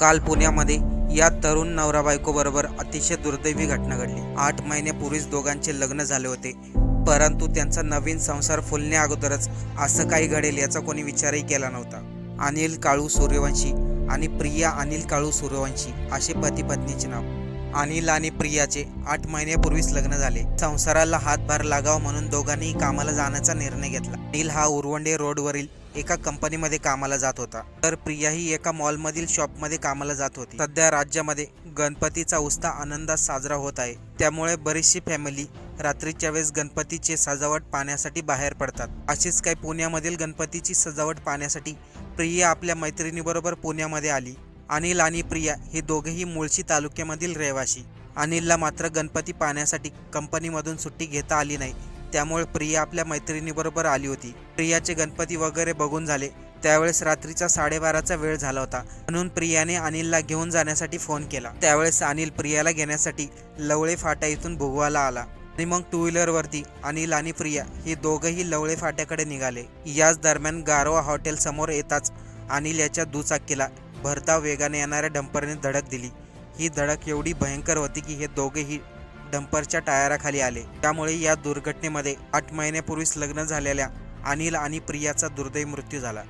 काल पुण्यामध्ये या तरुण नवरा बायकोबरोबर अतिशय दुर्दैवी घटना घडली. आठ महिन्यापूर्वीच दोघांचे लग्न झाले होते. परंतु त्यांचा नवीन संसार फुलण्या अगोदरच असं काही घडेल याचा कोणी विचारही केला नव्हता. अनिल काळू सूर्यवंशी आणि प्रिया अनिल काळू सूर्यवंशी असे पती पत्नीचे नाव. अनिल आणि प्रियाचे आठ महिन्यापूर्वीच लग्न झाले. संसाराला हातभार लागावा म्हणून दोघांनी कामाला जाण्याचा निर्णय घेतला. अनिल हा उरवंडे रोडवरील एका कंपनीमध्ये कामाला जात होता. तर प्रिया ही एका मॉलमधील शॉपमध्ये कामाला जात होती. सध्या राज्यामध्ये गणपतीचा उत्साह आनंदात साजरा होत आहे. त्यामुळे बरीचशी फॅमिली रात्रीच्या वेळेस गणपतीचे सजावट पाहण्यासाठी बाहेर पडतात. अशीच काही पुण्यामधील गणपतीची सजावट पाहण्यासाठी प्रिया आपल्या मैत्रिणीबरोबर पुण्यामध्ये आली. अनिल आणि प्रिया हे दोघेही मुळशी तालुक्यामधील रहिवासी. अनिलला मात्र गणपती पाहण्यासाठी कंपनीमधून सुट्टी घेता आली नाही. त्यामुळे प्रिया आपल्या मैत्रिणीबरोबर आली होती. प्रियाचे गणपती वगैरे बघून झाले. त्यावेळेस रात्रीचा साडेबाराचा वेळ झाला होता. म्हणून प्रियाने अनिलला घेऊन जाण्यासाठी फोन केला. त्यावेळेस अनिल प्रियाला घेण्यासाठी लवळे फाटा इथून भोगवाला आला. आणि मग टू व्हीलरवरती अनिल आणि प्रिया हे दोघंही लवळे फाट्याकडे निघाले. याच दरम्यान गारवा हॉटेल समोर येताच अनिल याच्या दुचाकीला भरता वेगाने येणाऱ्या डंपरने धडक दिली. ही धडक एवढी भयंकर होती की हे दोघेही डंपरच्या टायराखाली आले. त्यामुळे या दुर्घटनेमध्ये आठ महिन्यापूर्वीच लग्न झालेल्या अनिल आणि प्रियाचा दुर्दैव मृत्यू झाला.